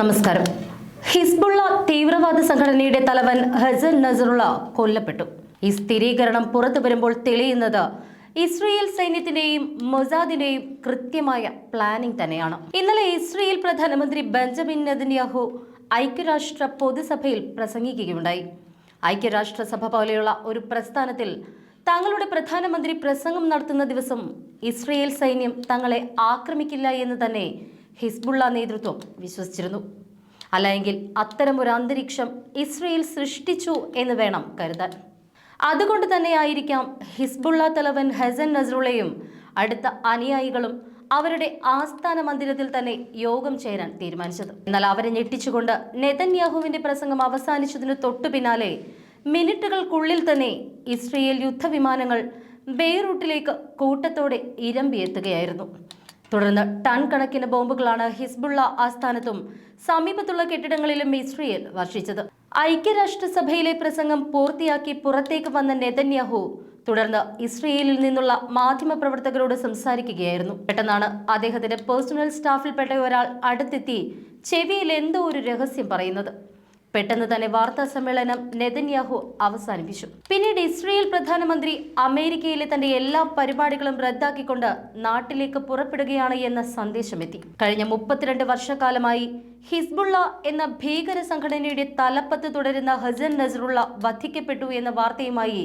നമസ്കാരം. ഹിസ്ബുള്ള തീവ്രവാദ സംഘടനയുടെ തലവൻ ഹസൻ നസറുള്ള കൊല്ലപ്പെട്ടു. ഈ സ്ഥിരീകരണം പുറത്തു വരുമ്പോൾ തെളിയുന്നത് ഇസ്രയേൽ സൈന്യത്തിന്റെയും മൊസാദിന്റെയും കൃത്യമായ പ്ലാനിംഗ് തന്നെയാണ്. ഇന്നലെ ഇസ്രയേൽ പ്രധാനമന്ത്രി ബെഞ്ചമിൻ നെതന്യാഹു ഐക്യരാഷ്ട്ര പൊതുസഭയിൽ പ്രസംഗിക്കുകയുണ്ടായി. ഐക്യരാഷ്ട്രസഭ പോലെയുള്ള ഒരു പ്രസ്ഥാനത്തിൽ തങ്ങളുടെ പ്രധാനമന്ത്രി പ്രസംഗം നടത്തുന്ന ദിവസം ഇസ്രയേൽ സൈന്യം തങ്ങളെ ആക്രമിക്കില്ല എന്ന് തന്നെ ഹിസ്ബുള്ള നേതൃത്വം വിശ്വസിച്ചിരുന്നു. അല്ലെങ്കിൽ അത്തരമൊരു അന്തരീക്ഷം ഇസ്രയേൽ സൃഷ്ടിച്ചു എന്ന് വേണം കരുതാൻ. അതുകൊണ്ട് തന്നെയായിരിക്കാം ഹിസ്ബുള്ള തലവൻ ഹസൻ നസറുളയും അടുത്ത അനുയായികളും അവരുടെ ആസ്ഥാന മന്ദിരത്തിൽ തന്നെ യോഗം ചേരാൻ തീരുമാനിച്ചത്. എന്നാൽ അവരെ ഞെട്ടിച്ചുകൊണ്ട് നെതന്യാഹുവിന്റെ പ്രസംഗം അവസാനിച്ചതിന് തൊട്ടു പിന്നാലെ മിനിറ്റുകൾക്കുള്ളിൽ തന്നെ ഇസ്രയേൽ യുദ്ധവിമാനങ്ങൾ ബെയ്റൂട്ടിലേക്ക് കൂട്ടത്തോടെ ഇരമ്പിയെത്തുകയായിരുന്നു. തുടർന്ന് ടൺ കണക്കിന് ബോംബുകളാണ് ഹിസ്ബുള്ള ആസ്ഥാനത്തും സമീപത്തുള്ള കെട്ടിടങ്ങളിലും ഇസ്രയേൽ വർഷിച്ചത്. ഐക്യരാഷ്ട്രസഭയിലെ പ്രസംഗം പൂർത്തിയാക്കി പുറത്തേക്ക് വന്ന നെതന്യാഹു തുടർന്ന് ഇസ്രയേലിൽ നിന്നുള്ള മാധ്യമ പ്രവർത്തകരോട് സംസാരിക്കുകയായിരുന്നു. പെട്ടെന്നാണ് അദ്ദേഹത്തിന്റെ പേഴ്സണൽ സ്റ്റാഫിൽപ്പെട്ട ഒരാൾ അടുത്തെത്തി ചെവിയിൽ എന്തോ ഒരു രഹസ്യം പറയുന്നത്. പെട്ടെന്ന് തന്നെ വാർത്താ സമ്മേളനം നെതന്യാഹു അവസാനിപ്പിച്ചു. പിന്നീട് ഇസ്രയേൽ പ്രധാനമന്ത്രി അമേരിക്കയിലെ തന്റെ എല്ലാ പരിപാടികളും റദ്ദാക്കിക്കൊണ്ട് നാട്ടിലേക്ക് പുറപ്പെടുകയാണ് എന്ന സന്ദേശമെത്തി. കഴിഞ്ഞ മുപ്പത്തിരണ്ട് വർഷക്കാലമായി ഹിസ്ബുള്ള എന്ന ഭീകര സംഘടനയുടെ തലപ്പത്ത് തുടരുന്ന ഹസൻ നസറുള്ള വധിക്കപ്പെട്ടു എന്ന വാർത്തയുമായി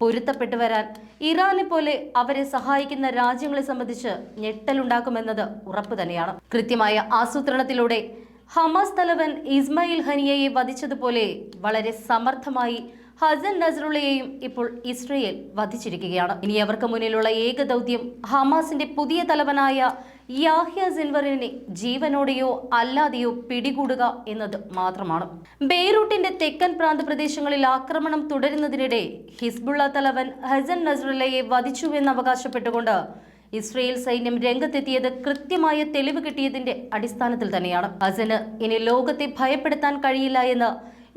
പൊരുത്തപ്പെട്ടു വരാൻ ഇറാനെ പോലെ അവരെ സഹായിക്കുന്ന രാജ്യങ്ങളെ സംബന്ധിച്ച് ഞെട്ടലുണ്ടാക്കുമെന്നത് ഉറപ്പു തന്നെയാണ് കൃത്യമായ ആസൂത്രണത്തിലൂടെ ഹമാസ് തലവൻ ഇസ്മായിൽ ഹനിയയെ വധിച്ചതുപോലെ വളരെ സമർത്ഥമായി ഹസൻ നസറുള്ളയെയും ഇപ്പോൾ ഇസ്രയേൽ വധിച്ചിരിക്കുകയാണ്. ഇനി അവർക്ക് മുന്നിലുള്ള ഏക ദൗത്യം ഹമാസിന്റെ പുതിയ തലവനായ യാഹ്യ സിൻവറിനെ ജീവനോടെയോ അല്ലാതെയോ പിടികൂടുക എന്നത് മാത്രമാണ്. ബെയ്റൂട്ടിന്റെ തെക്കൻ പ്രാന്ത പ്രദേശങ്ങളിൽ ആക്രമണം തുടരുന്നതിനിടെ ഹിസ്ബുള്ള തലവൻ ഹസൻ നസറുള്ളയെ വധിച്ചുവെന്ന് അവകാശപ്പെട്ടുകൊണ്ട് ഇസ്രയേൽ സൈന്യം രംഗത്തെത്തിയത് കൃത്യമായ തെളിവ് കിട്ടിയതിന്റെ അടിസ്ഥാനത്തിൽ തന്നെയാണ്. അസന് ഇനി ലോകത്തെ ഭയപ്പെടുത്താൻ കഴിയില്ല എന്ന്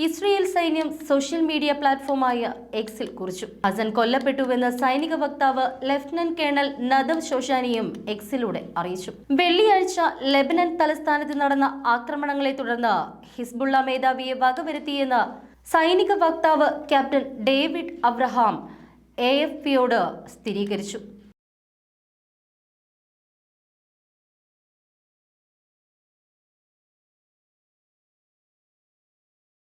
ഇസ്രയേൽ സൈന്യം സോഷ്യൽ മീഡിയ പ്ലാറ്റ്ഫോമായ എക്സിൽ കുറിച്ചു. ഹസൻ കൊല്ലപ്പെട്ടുവെന്ന് സൈനിക വക്താവ് ലഫ്റ്റനന്റ് കേണൽ നദവ് ശോഷാനിയും എക്സിലൂടെ അറിയിച്ചു. വെള്ളിയാഴ്ച ലെബനൻ തലസ്ഥാനത്ത് നടന്ന ആക്രമണങ്ങളെ തുടർന്ന് ഹിസ്ബുള്ള മേധാവിയെ വകവരുത്തിയെന്ന് സൈനിക വക്താവ് captain David Abraham A F പിയോട് സ്ഥിരീകരിച്ചു.